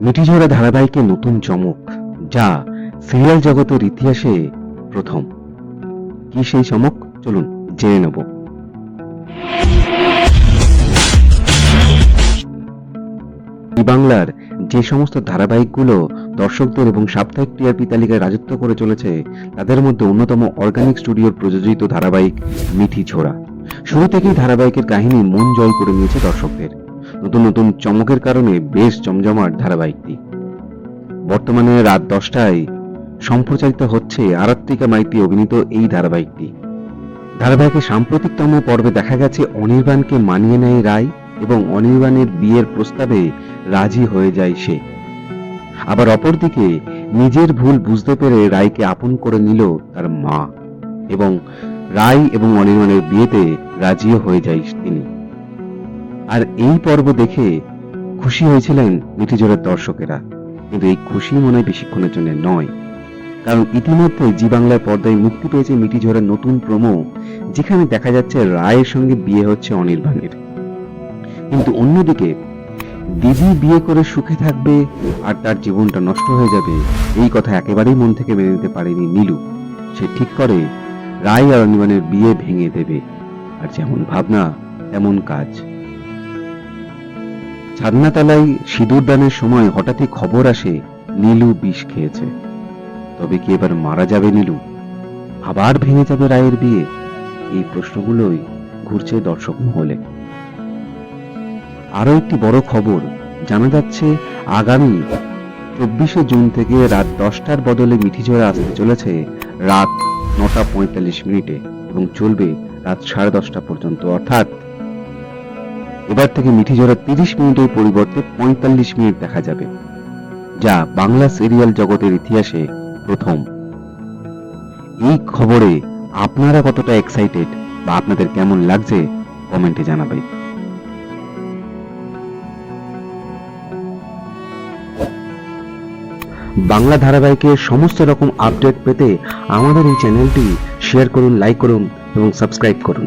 মিঠিঝরা ধারাবাহিকে নতুন চমক, যা সিরিয়াল জগতের ইতিহাসে প্রথম। কি সেই চমক? চলুন জেনে নেব। বাংলার যে সমস্ত ধারাবাহিকগুলো দর্শকদের এবং সাপ্তাহিক টিআরপি তালিকায় রাজত্ব করে চলেছে, তাদের মধ্যে অন্যতম অর্গানিক স্টুডিওর প্রযোজিত ধারাবাহিক মিঠি ছোড়া শুরু থেকেই ধারাবাহিকের কাহিনী মন জয় করে নিয়েছে দর্শকদের। নতুন নতুন চমকের কারণে বেশ জমজমাট ধারাবাহিকটি। বর্তমানে রাত দশটায় সম্প্রচারিত হচ্ছে আরাত্রিকা মাইতি অভিনীত এই ধারাবাহিকটি। ধারাবাহিকের সাম্প্রতিকতম পর্বে দেখা গেছে অনির্বাণকে মানিয়ে নেয় রায় এবং অনির্বাণের বিয়ের প্রস্তাবে রাজি হয়ে যায় সে। আবার অপরদিকে নিজের ভুল বুঝতে পেরে রায়কে আপন করে নিল তার মা এবং রায় এবং অনির্বাণের বিয়েতে রাজিও হয়ে যায় তিনি। আর এই পর্ব দেখে খুশি হয়েছিলেন মিঠিজোরের দর্শকেরা। কিন্তু এই খুশি মনে বেশিক্ষণের জন্য নয়। কারণ ইতিমধ্যে জি বাংলার পর্দায় মুক্তি পেয়েছে মিঠিঝোরের নতুন প্রোমো, যেখানে দেখা যাচ্ছে রায়ের সঙ্গে বিয়ে হচ্ছে অনির্বাণের কিন্তু অন্যদিকে, দিদি বিয়ে করে সুখে থাকবে আর তার জীবনটা নষ্ট হয়ে যাবে, এই কথা একেবারেই মন থেকে মেনে নিতে পারেনি নীলু। সে ঠিক করে রায় আর অনির্বাণের বিয়ে ভেঙে দেবে। আর যেমন ভাবনা, তেমন কাজ। ছাদনাতলায় সিঁদুর দানের সময় হঠাৎই খবর আসে, নীলু বিষ খেয়েছে। তবে কি এবার মারা যাবে নীলু? আবার ভেঙে যাবে রায়ের বিয়ে? এই প্রশ্নগুলোই ঘুরছে দর্শক মহলে। আরও একটি বড় খবর জানা যাচ্ছে, আগামী চব্বিশে জুন থেকে রাত দশটার বদলে মিঠিঝরে আসতে চলেছে রাত নটা পঁয়তাল্লিশ মিনিটে এবং চলবে রাত সাড়ে দশটা পর্যন্ত। অর্থাৎ এবার থেকে মিঠিঝরে তিরিশ মিনিটের পরিবর্তে পঁয়তাল্লিশ মিনিট দেখা যাবে, যা বাংলা সিরিয়াল জগতের ইতিহাসে প্রথম। এই খবরে আপনারা কতটা এক্সাইটেড বা আপনাদের কেমন লাগছে কমেন্টে জানাবেন। বাংলা ধারাবাহিকের সমস্ত রকম আপডেট পেতে আমাদের এই চ্যানেলটি শেয়ার করুন লাইক করুন এবং সাবস্ক্রাইব করুন।